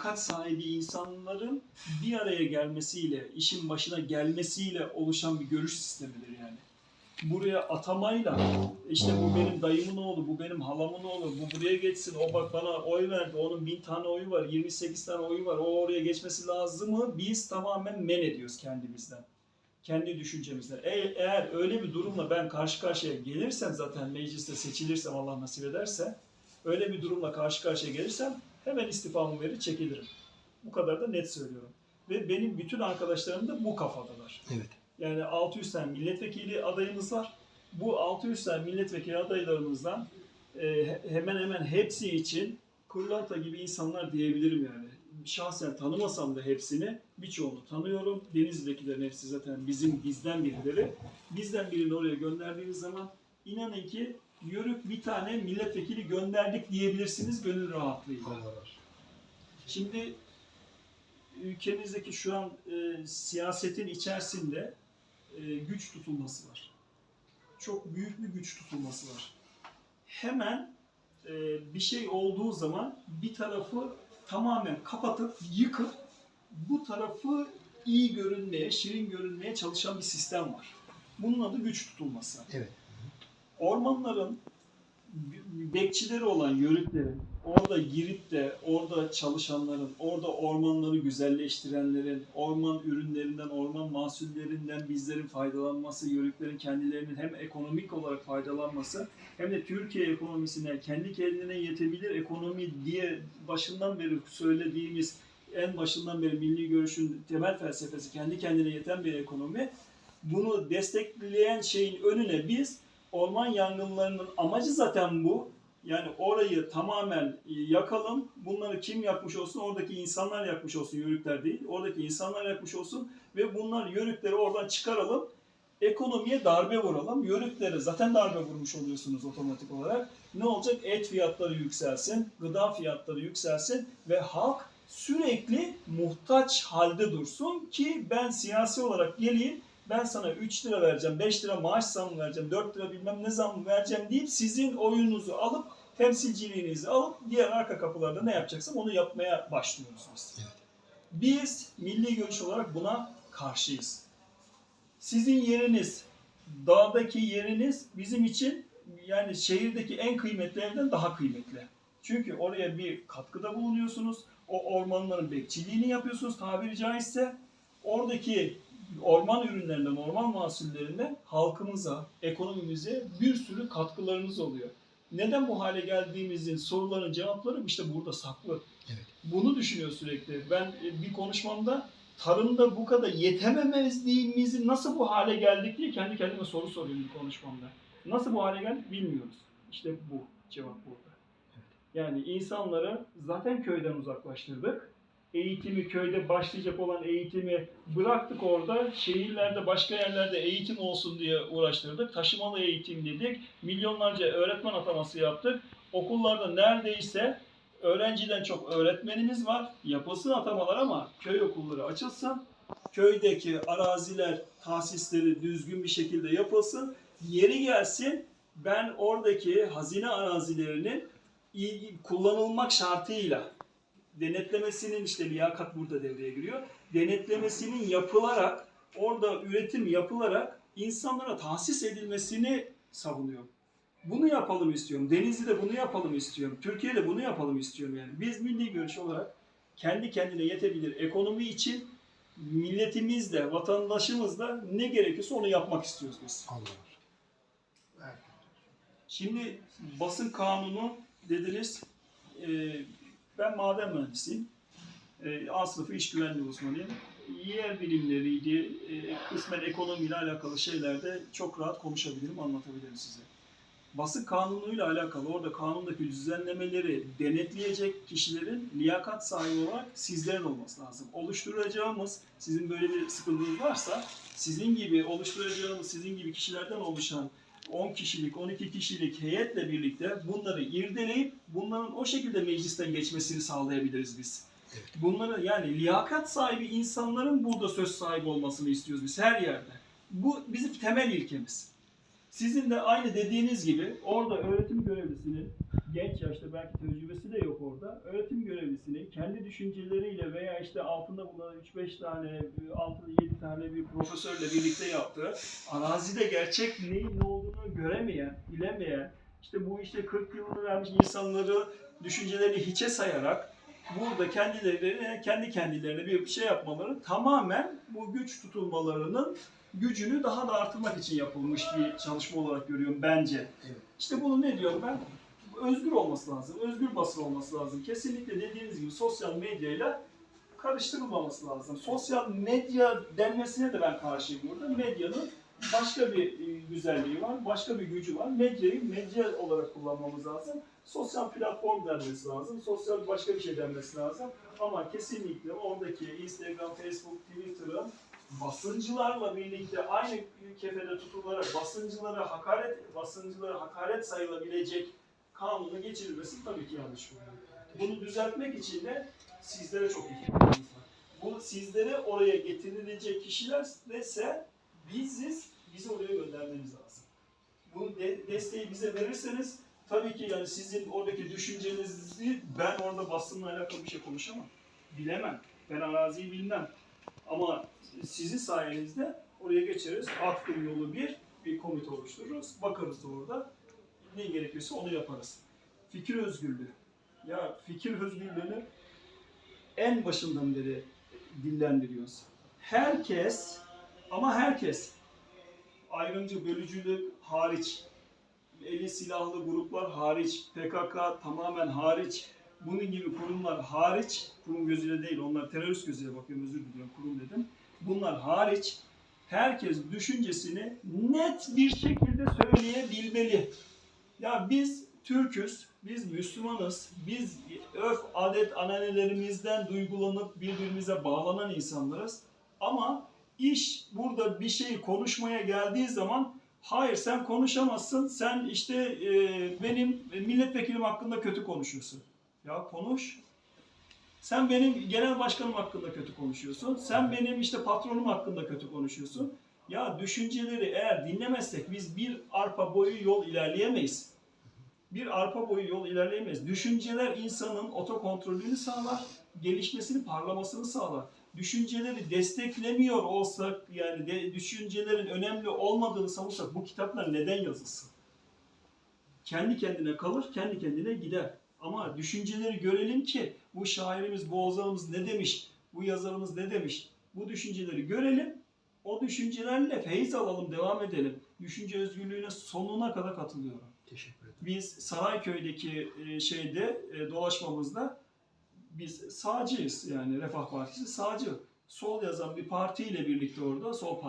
liyakat sahibi insanların bir araya gelmesiyle, işin başına gelmesiyle oluşan bir görüş sistemidir yani. Buraya atamayla, işte bu benim dayımın oğlu, bu benim halamın oğlu, bu buraya geçsin, o bak bana oy verdi, onun bin tane oyu var, 28 tane oyu var, o oraya geçmesi lazım mı? Biz tamamen men ediyoruz kendimizden. Kendi düşüncemizden. E- eğer öyle bir durumla ben karşı karşıya gelirsem zaten mecliste seçilirsem Allah nasip ederse, öyle bir durumla karşı karşıya gelirsem hemen istifamı verir çekilirim. Bu kadar da net söylüyorum. Ve benim bütün arkadaşlarım da bu kafadalar. Evet. Yani 600 tane milletvekili adayımız var. Bu 600 tane milletvekili adaylarımızdan e, he- hemen hemen hepsi için pırlanta gibi insanlar diyebilirim yani. Şahsen tanımasam da hepsini, birçoğunu tanıyorum. Denizli'dekilerin hepsi zaten bizim bizden birileri. Bizden birini oraya gönderdiğiniz zaman inanın ki yörük bir tane milletvekili gönderdik diyebilirsiniz gönül rahatlığıyla. Şimdi ülkemizdeki şu an e, siyasetin içerisinde e, güç tutulması var. Çok büyük bir güç tutulması var. Hemen e, bir şey olduğu zaman bir tarafı tamamen kapatıp yıkıp bu tarafı iyi görünmeye, şirin görünmeye çalışan bir sistem var. Bunun adı güç tutulması. Evet. Ormanların bekçileri olan yörüklerin, orada girip de orada çalışanların, orada ormanları güzelleştirenlerin, orman ürünlerinden, orman mahsullerinden bizlerin faydalanması, yörüklerin kendilerinin hem ekonomik olarak faydalanması hem de Türkiye ekonomisine, kendi kendine yetebilir ekonomi diye başından beri söylediğimiz en başından beri milli görüşün temel felsefesi kendi kendine yeten bir ekonomi. Bunu destekleyen şeyin önüne biz orman yangınlarının amacı zaten bu. Yani orayı tamamen e, yakalım. Bunları kim yakmış olsun? Oradaki insanlar yakmış olsun, yörükler değil. Oradaki insanlar yakmış olsun ve bunlar yörükleri oradan çıkaralım. Ekonomiye darbe vuralım. Yörüklere zaten darbe vurmuş oluyorsunuz otomatik olarak. Ne olacak? Et fiyatları yükselsin, gıda fiyatları yükselsin ve halk sürekli muhtaç halde dursun ki ben siyasi olarak geleyim ben sana 3 lira vereceğim, 5 lira maaş zammı vereceğim, 4 lira bilmem ne zammı vereceğim deyip sizin oyununuzu alıp temsilciliğinizi alıp diğer arka kapılarda ne yapacaksam onu yapmaya başlıyoruz biz. Evet. Biz milli görüş olarak buna karşıyız. Sizin yeriniz, dağdaki yeriniz bizim için yani şehirdeki en kıymetli evden daha kıymetli. Çünkü oraya bir katkıda bulunuyorsunuz. O ormanların bekçiliğini yapıyorsunuz tabiri caizse. Oradaki orman ürünlerinden, orman mahsullerinden halkımıza, ekonomimize bir sürü katkılarınız oluyor. Neden bu hale geldiğimizin soruların cevapları işte burada saklı. Evet. Bunu düşünüyor sürekli. Ben e, bir konuşmamda tarımda bu kadar yetememezliğimizi nasıl bu hale geldik diye kendi kendime soru soruyorum bir konuşmamda. Nasıl bu hale geldik bilmiyoruz. İşte bu cevap burada. Yani insanları zaten köyden uzaklaştırdık. Eğitimi köyde başlayacak olan eğitimi bıraktık orada. Şehirlerde başka yerlerde eğitim olsun diye uğraştırdık. Taşımalı eğitim dedik. Milyonlarca öğretmen ataması yaptık. Okullarda neredeyse öğrenciden çok öğretmenimiz var. Yapılsın atamalar ama köy okulları açılsın. Köydeki araziler, tahsisleri düzgün bir şekilde yapılsın. Yeri gelsin ben oradaki hazine arazilerinin kullanılmak şartıyla denetlemesinin işte liyakat burada devreye giriyor. Denetlemesinin yapılarak orada üretim yapılarak insanlara tahsis edilmesini savunuyorum. Bunu yapalım istiyorum. Denizli'de bunu yapalım istiyorum. Türkiye'de bunu yapalım istiyorum yani. Biz milli görüş olarak kendi kendine yetebilir ekonomi için milletimiz de vatandaşımız da ne gerekirse onu yapmak istiyoruz biz. Allah razı Şimdi basın kanunu dediniz. Ee, ben maden mühendisiyim. Ee, A sınıfı iş güvenliği uzmanıyım. Yer bilimleriydi, e, kısmen ekonomiyle alakalı şeylerde çok rahat konuşabilirim, anlatabilirim size. Basın kanunuyla alakalı orada kanundaki düzenlemeleri denetleyecek kişilerin liyakat sahibi olarak sizlerin olması lazım. Oluşturacağımız, sizin böyle bir sıkıntınız varsa, sizin gibi oluşturacağımız, sizin gibi kişilerden oluşan 10 kişilik, 12 kişilik heyetle birlikte bunları irdeleyip bunların o şekilde meclisten geçmesini sağlayabiliriz biz. Bunları yani liyakat sahibi insanların burada söz sahibi olmasını istiyoruz biz her yerde. Bu bizim temel ilkemiz. Sizin de aynı dediğiniz gibi orada öğretim görevlisinin genç yaşta belki tecrübesi de yok orada. Öğretim görevlisini kendi düşünceleriyle veya işte altında bulunan 3-5 tane, 6-7 tane bir profesörle birlikte yaptığı arazide gerçek neyin ne olduğunu göremeyen, bilemeyen, işte bu işte 40 yılını vermiş insanları düşüncelerini hiçe sayarak burada kendilerine, kendi kendilerine bir şey yapmaları tamamen bu güç tutulmalarının gücünü daha da artırmak için yapılmış bir çalışma olarak görüyorum bence. Evet. İşte bunu ne diyorum ben? Özgür olması lazım, özgür basın olması lazım. Kesinlikle dediğiniz gibi sosyal medyayla karıştırılmaması lazım. Sosyal medya denmesine de ben karşıyım burada. Medyanın başka bir e, güzelliği var, başka bir gücü var. Medyayı medya olarak kullanmamız lazım. Sosyal platform denmesi lazım, sosyal başka bir şey denmesi lazım. Ama kesinlikle oradaki Instagram, Facebook, Twitter'ın basıncılarla birlikte aynı kefede tutularak basıncılara hakaret, basıncılara hakaret sayılabilecek kanunu geçirilmesi tabii ki yanlış buluyorum. Bunu düzeltmek için de sizlere çok ihtiyacımız var. Bu sizlere oraya getirilecek kişiler ise biziz, bizi oraya göndermeniz lazım. Bu de- desteği bize verirseniz tabii ki yani sizin oradaki düşüncenizi ben orada basınla alakalı bir şey konuşamam. Bilemem. Ben araziyi bilmem. Ama sizin sayenizde oraya geçeriz. Hakkın yolu bir, bir komite oluştururuz. Bakarız da orada. Ne gerekiyorsa onu yaparız. Fikir özgürlüğü. Ya fikir özgürlüğünü en başından beri dillendiriyoruz. Herkes ama herkes ayrımcı bölücülük hariç, eli silahlı gruplar hariç, PKK tamamen hariç, bunun gibi kurumlar hariç, kurum gözüyle değil onlar terörist gözüyle bakıyorum özür diliyorum kurum dedim. Bunlar hariç herkes düşüncesini net bir şekilde söyleyebilmeli. Ya biz Türküz, biz Müslümanız, biz örf, adet, ananelerimizden duygulanıp birbirimize bağlanan insanlarız. Ama iş burada bir şeyi konuşmaya geldiği zaman hayır sen konuşamazsın, sen işte e, benim milletvekilim hakkında kötü konuşuyorsun. Ya konuş. Sen benim genel başkanım hakkında kötü konuşuyorsun. Sen benim işte patronum hakkında kötü konuşuyorsun. Ya düşünceleri eğer dinlemezsek biz bir arpa boyu yol ilerleyemeyiz. Bir arpa boyu yol ilerleyemeyiz. Düşünceler insanın otokontrolünü sağlar, gelişmesini, parlamasını sağlar. Düşünceleri desteklemiyor olsak, yani de, düşüncelerin önemli olmadığını savunsak bu kitaplar neden yazılsın? Kendi kendine kalır, kendi kendine gider. Ama düşünceleri görelim ki bu şairimiz, bu ozanımız ne demiş, bu yazarımız ne demiş. Bu düşünceleri görelim, o düşüncelerle feyiz alalım, devam edelim. Düşünce özgürlüğüne sonuna kadar katılıyorum. Teşekkür ederim. Biz Sarayköy'deki e, şeyde e, dolaşmamızda biz sağcıyız yani Refah Partisi sağcı. Sol yazan bir partiyle birlikte orada, sol parti